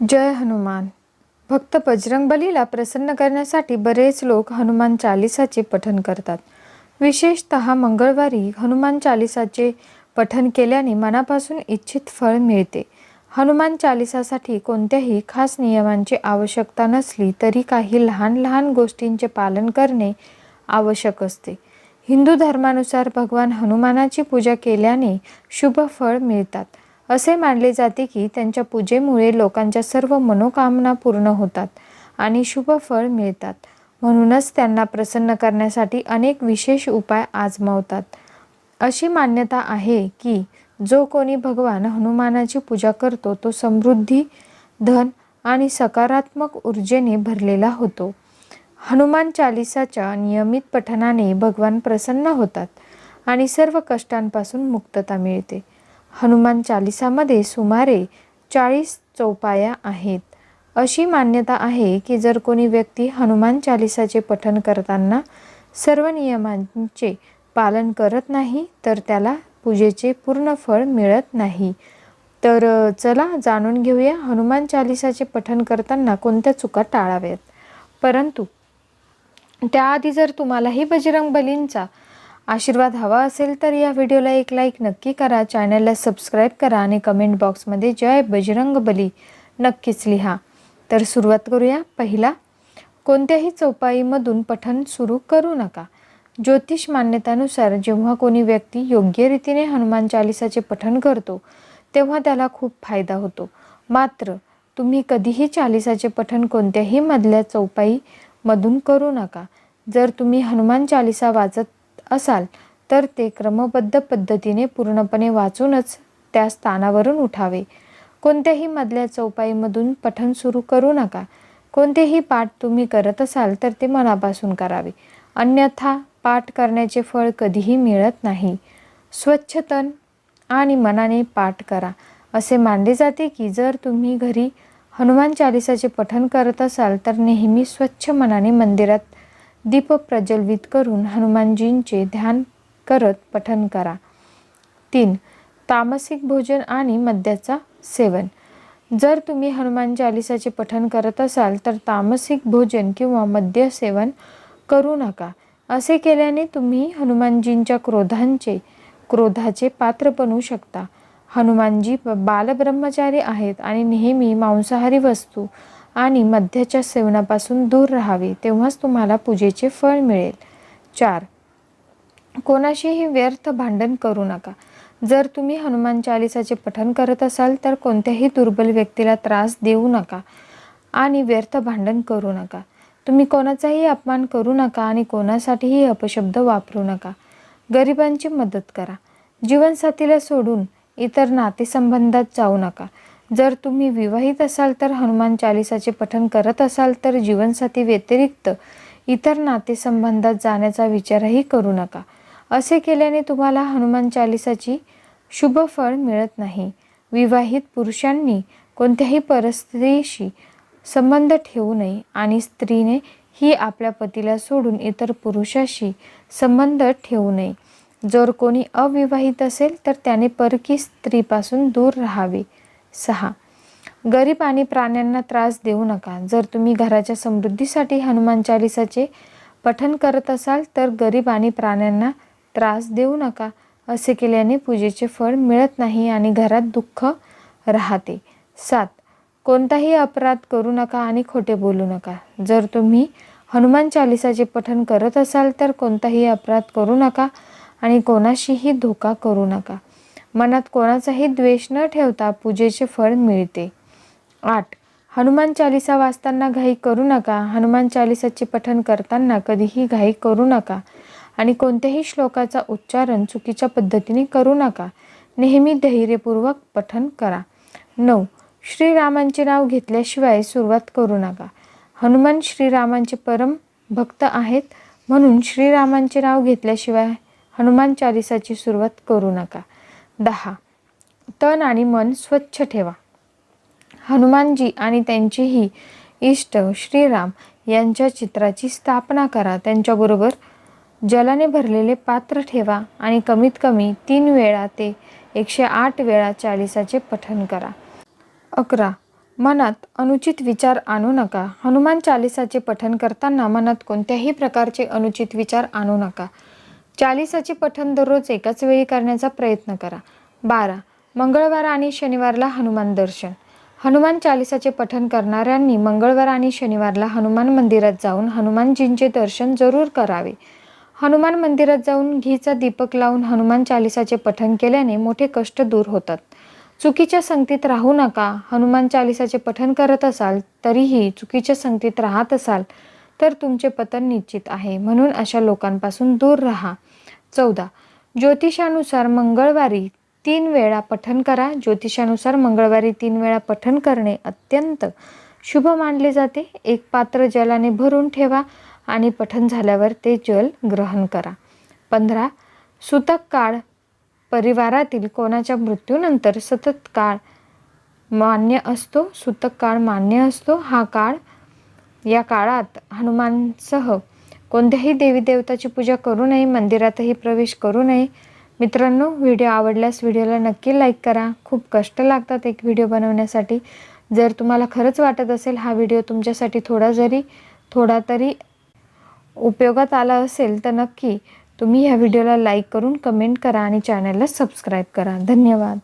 जय हनुमान. भक्त बजरंगबलीला प्रसन्न करण्यासाठी बरेच लोक हनुमान चालिसाचे पठन करतात. विशेषत मंगळवारी हनुमान चालिसाचे पठन केल्याने मनापासून इच्छित फळ मिळते. हनुमान चालिसासाठी कोणत्याही खास नियमांची आवश्यकता नसली तरी काही लहान लहान गोष्टींचे पालन करणे आवश्यक असते. हिंदू धर्मानुसार भगवान हनुमानाची पूजा केल्याने शुभ फळ मिळतात. असे मानले जाते की त्यांच्या पूजेमुळे लोकांच्या सर्व मनोकामना पूर्ण होतात आणि शुभ फळ मिळतात. म्हणूनच त्यांना प्रसन्न करण्यासाठी अनेक विशेष उपाय आजमावतात. अशी मान्यता आहे की जो कोणी भगवान हनुमानाची पूजा करतो तो समृद्धी धन आणि सकारात्मक ऊर्जेने भरलेला होतो. हनुमान चालिसाच्या नियमित पठनाने भगवान प्रसन्न होतात आणि सर्व कष्टांपासून मुक्तता मिळते. हनुमान चालिसामध्ये सुमारे चाळीस चौपाया आहेत. अशी मान्यता आहे की जर कोणी व्यक्ती हनुमान चालिसाचे पठण करताना सर्व नियमांचे पालन करत नाही तर त्याला पूजेचे पूर्ण फळ मिळत नाही. तर चला जाणून घेऊया हनुमान चालिसाचे पठण करताना कोणत्या चुका टाळाव्यात. परंतु त्याआधी जर तुम्हालाही बजरंग बलींचा आशीर्वाद हवा असेल तर या व्हिडिओला एक लाईक नक्की करा. चॅनलला सबस्क्राईब करा आणि कमेंट बॉक्समध्ये जय बजरंग बली नक्कीच लिहा. तर सुरुवात करूया. पहिला कोणत्याही चौपाईमधून पठण सुरू करू नका. ज्योतिष मान्यतानुसार जेव्हा कोणी व्यक्ती योग्य रीतीने हनुमान चालिसाचे पठण करतो तेव्हा त्याला खूप फायदा होतो. मात्र तुम्ही कधीही चालिसाचे पठण कोणत्याही मधल्या चौपाईमधून करू नका. जर तुम्ही हनुमान चालिसा वाचत असाल तर ते क्रमबद्ध पद्धतीने पूर्णपणे वाचूनच त्या स्थानावरून उठावे. कोणत्याही मधल्या चौपाईमधून पठण सुरू करू नका. कोणतेही पाठ तुम्ही करत असाल तर ते मनापासून करावे. अन्यथा पाठ करण्याचे फळ कधीही मिळत नाही. स्वच्छ तन आणि मनाने पाठ करा. असे मानले जाते की जर तुम्ही घरी हनुमान चालिसाचे पठण करत असाल तर नेहमी स्वच्छ मनाने मंदिरात दीप प्रज्वलित करून हनुमानजींचे ध्यान करत पठन करा. तीन तामसिक भोजन आणि मद्याचा सेवन. जर तुम्ही हनुमान चालिसाचे पठन करत असाल तर तामसिक भोजन किंवा मद्य सेवन करू नका. असे केल्याने तुम्ही हनुमानजींच्या क्रोधांचे क्रोधाचे पात्र बनू शकता. हनुमानजी ब- बालब्रह्मचारी आहेत आणि नेहमी मांसाहारी वस्तू आणि मध्याच्या सेवनापासून दूर राहावे तेव्हाच तुम्हाला पूजेचे फळ मिळेल. चार. कोणाशीही व्यर्थ भांडण करू नका. जर तुम्ही हनुमान चालिसाचे पठण करत असाल तर कोणत्याही दुर्बल व्यक्तीला त्रास देऊ नका आणि व्यर्थ भांडण करू नका. तुम्ही कोणाचाही अपमान करू नका आणि कोणासाठीही अपशब्द वापरू नका. गरिबांची मदत करा. जीवनसाथीला सोडून इतर नातेसंबंधात जाऊ नका. जर तुम्ही विवाहित असाल तर हनुमान चालिसाचे पठण करत असाल तर जीवनसाथी व्यतिरिक्त इतर नातेसंबंधात जाण्याचा विचारही करू नका. असे केल्याने तुम्हाला हनुमान चालिसाची शुभ फळ मिळत नाही. विवाहित पुरुषांनी कोणत्याही परिस्थितीशी संबंध ठेवू नये आणि स्त्रीने ही आपल्या पतीला सोडून इतर पुरुषाशी संबंध ठेवू नये. जर कोणी अविवाहित असेल तर त्याने परकी स्त्रीपासून दूर राहावे. सहा. गरीब आणि प्राण्यांना त्रास देऊ नका. जर तुम्ही घराच्या समृद्धीसाठी हनुमान चालिसाचे पठन करत असाल तर गरीब आणि प्राण्यांना त्रास देऊ नका असे केल्याने पूजेचे फळ मिळत नाही आणि घरात दुःख राहते. सात. कोणताही अपराध करू नका आणि खोटे बोलू नका. जर तुम्ही हनुमान चालिसाचे पठन करत असाल तर कोणताही अपराध करू नका आणि कोणाशीही धोका करू नका. मनात कोणाचाही द्वेष न ठेवता पूजेचे फळ मिळते. आठ. हनुमान चालिसा वाचताना घाई करू नका. हनुमान चालिसाचे पठण करताना कधीही घाई करू नका आणि कोणत्याही श्लोकाचा उच्चारण चुकीच्या पद्धतीने करू नका. नेहमी धैर्यपूर्वक पठण करा. नऊ. श्रीरामांचे नाव घेतल्याशिवाय सुरुवात करू नका. हनुमान श्रीरामांचे परम भक्त आहेत म्हणून श्रीरामांचे नाव घेतल्याशिवाय हनुमान चालिसाची सुरुवात करू नका. दहा. तन आणि मन स्वच्छ ठेवा. हनुमानजी आणि त्यांचेही इष्ट श्रीराम यांच्या चित्राची स्थापना करा. त्यांच्याबरोबर जलाने भरलेले पात्र ठेवा आणि कमीत कमी तीन वेळा ते एकशे आठ वेळा चालिसाचे पठण करा. अकरा. मनात अनुचित विचार आणू नका. हनुमान चालिसाचे पठण करताना मनात कोणत्याही प्रकारचे अनुचित विचार आणू नका. चालिसाचे पठण दररोज एकाच वेळी करण्याचा प्रयत्न करा. बारा. मंगळवार आणि शनिवारला हनुमान दर्शन. हनुमान चालिसाचे पठण करणाऱ्यांनी मंगळवार आणि शनिवारला हनुमान मंदिरात जाऊन हनुमानजींचे दर्शन जरूर करावे. हनुमान मंदिरात जाऊन घीचा दीपक लावून हनुमान चालिसाचे पठण केल्याने मोठे कष्ट दूर होतात. चुकीच्या संगतीत राहू नका. हनुमान चालिसाचे पठण करत असाल तरीही चुकीच्या संगतीत राहत असाल तर तुमचे पतन निश्चित आहे. म्हणून अशा लोकांपासून दूर राहा. चौदा. ज्योतिषानुसार मंगळवारी तीन वेळा पठन करा. ज्योतिषानुसार मंगळवारी तीन वेळा पठन करणे अत्यंत शुभ मानले जाते. एक पात्र जलाने भरून ठेवा आणि पठन झाल्यावर ते जल ग्रहण करा. पंधरा. सुतक काळ. परिवारातील कोणाच्या मृत्यूनंतर सतत काळ मान्य असतो? सुतक काळ मान्य असतो? हा काळ या काळात हनुमानसह कोणत्याही देवी देवताची पूजा करू नये मंदिरातही प्रवेश करू नये. मित्रांनो व्हिडिओ आवडल्यास व्हिडिओला नक्की लाईक करा. खूप कष्ट लागतात एक व्हिडिओ बनवण्यासाठी. जर तुम्हाला खरंच वाटत असेल हा व्हिडिओ तुमच्यासाठी थोडा जरी थोडा तरी उपयोगात आला असेल तर नक्की तुम्ही ह्या व्हिडिओला लाईक करून कमेंट करा आणि चॅनलला सबस्क्राईब करा. धन्यवाद.